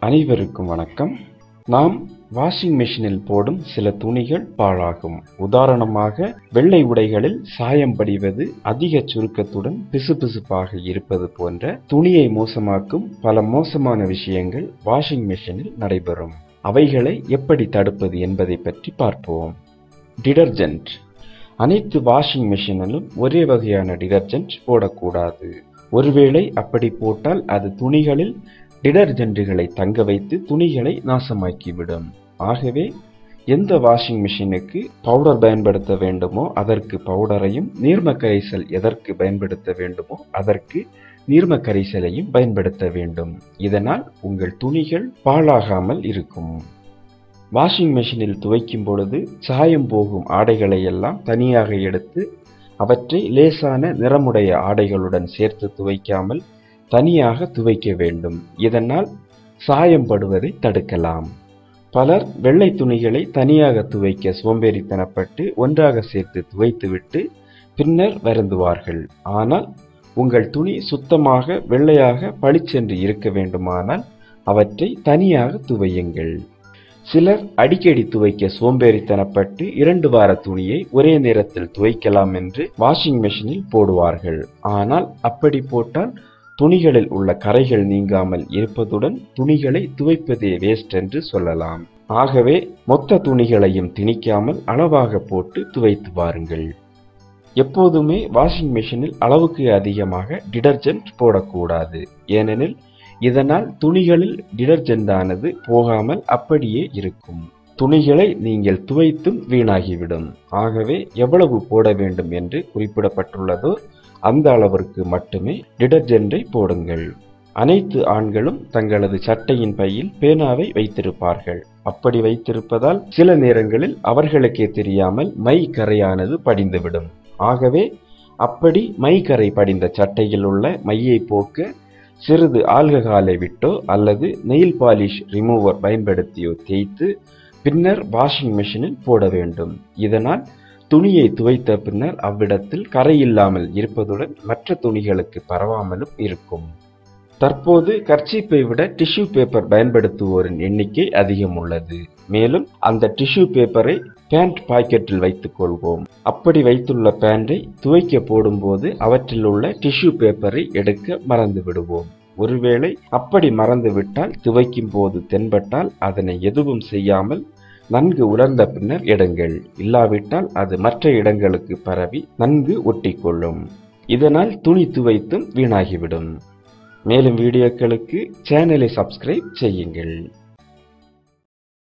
அனைவருக்கும் வணக்கம். நாம் வாஷிங் மெஷினில் போடும் சில துணிகள் பாழாகும். உதாரணமாக வெள்ளை உடைகளில் சாயம் படிவது அதிக சுருக்கத்துடன் பிசுபிசுப்பாக இருப்பது போன்ற துணியை மோசமாக்கும் பல மோசமான விஷயங்கள் வாஷிங் மெஷினில் நடைபெறும். அவைகளை எப்படி தடுப்பது என்பதை பற்றி பார்ப்போம். டிடர்ஜென்ட். அனைத்து வாஷிங் மெஷினிலும் ஒரே வகையான டிடர்ஜென்ட் போடக்கூடாது. ஒருவேளை அப்படி போட்டால் அது துணிகளில் டிடர்ஜென்ட்டுகளை தங்க வைத்து துணிகளை நாசமாக்கிவிடும். ஆகவே எந்த வாஷிங் மிஷினுக்கு பவுடர் பயன்படுத்த வேண்டுமோ அதற்கு பவுடரையும் நீர்ம கரைசல் எதற்கு பயன்படுத்த வேண்டுமோ அதற்கு நீர்ம கரைசலையும் பயன்படுத்த வேண்டும். இதனால் உங்கள் துணிகள் பாழாகாமல் இருக்கும். வாஷிங் மெஷினில் துவைக்கும் பொழுது சாயம் போகும் ஆடைகளை எல்லாம் தனியாக எடுத்து அவற்றை லேசான நிறமுடைய ஆடைகளுடன் சேர்த்து துவைக்காமல் தனியாக துவைக்க வேண்டும். இதனால் சாயம் படுவதை தடுக்கலாம். பலர் வெள்ளை துணிகளை தனியாக துவைக்க சோம்பேறித்தனப்பட்டு ஒன்றாக சேர்த்து துவைத்துவிட்டு பின்னர் வருந்துவார்கள். ஆனால் உங்கள் துணி சுத்தமாக வெள்ளையாக பளிச்சென்று இருக்க வேண்டுமானால் அவற்றை தனியாக துவையுங்கள். சிலர் அடிக்கடி துவைக்க சோம்பேறித்தனப்பட்டு இரண்டு வார துணியை ஒரே நேரத்தில் துவைக்கலாம் என்று வாஷிங் மெஷினில் போடுவார்கள். ஆனால் அப்படி போட்டால் துணிகளில் உள்ள கரைகள் நீங்காமல் இருப்பதுடன் துணிகளை துவைப்பதே வேஸ்ட் என்று சொல்லலாம். ஆகவே மொத்த துணிகளையும் திணிக்காமல் அளவாக போட்டு துவைத்து பாருங்கள் எப்போதுமே வாஷிங் மிஷினில் அளவுக்கு அதிகமாக டிடர்ஜென்ட் போடக்கூடாது. ஏனெனில் இதனால் துணிகளில் டிடர்ஜென்ட் ஆனது போகாமல் அப்படியே இருக்கும். துணிகளை நீங்கள் துவைத்தும் வீணாகிவிடும். ஆகவே எவ்வளவு போட வேண்டும் என்று குறிப்பிடப்பட்டுள்ளதோ அந்த அளவிற்கு மட்டுமே டிடர்ஜென்டை போடுங்கள். அனைத்து ஆண்களும் தங்களது சட்டையின் பையில் பேனாவை வைத்திருப்பார்கள். அப்படி வைத்திருப்பதால் சில நேரங்களில் அவர்களுக்கே தெரியாமல் மை கரையானது படிந்துவிடும். ஆகவே அப்படி மை கரை படிந்த சட்டையில் உள்ள மையை போக்க சிறிது ஆல்கஹாலை விட்டோ அல்லது நெயில் பாலிஷ் ரிமூவர் பயன்படுத்தியோ தேய்த்து பின்னர் வாஷிங் மெஷினில் போட வேண்டும். இதனால் துணியை துவைத்த பின்னர் அவ்விடத்தில் கரை இல்லாமல் இருப்பதுடன் மற்ற துணிகளுக்கு பரவாமலும் இருக்கும். தற்போது கர்ச்சீப்பை விட டிஷ்யூ பேப்பர் பயன்படுத்துவோரின் எண்ணிக்கை அதிகம் உள்ளது. மேலும் அந்த டிஷ்யூ பேப்பரை பேண்ட் பாக்கெட்டில் வைத்துக் கொள்வோம். அப்படி வைத்துள்ள பேண்டை துவைக்க போடும்போது அவற்றில் உள்ள டிஷ்யூ பேப்பரை எடுக்க மறந்து விடுவோம். ஒருவேளை அப்படி மறந்துவிட்டால் துவைக்கும் போது தென்பட்டால் அதனை எதுவும் செய்யாமல் நன்கு உலர்ந்த பின்னர் எடுங்கள். இல்லாவிட்டால் அது மற்ற இடங்களுக்கு பரவி நன்கு ஒட்டிக்கொள்ளும். இதனால் துணி துவைத்தும் வீணாகிவிடும். மேலும் வீடியோக்களுக்கு சேனலை சப்ஸ்கிரைப் செய்யுங்கள்.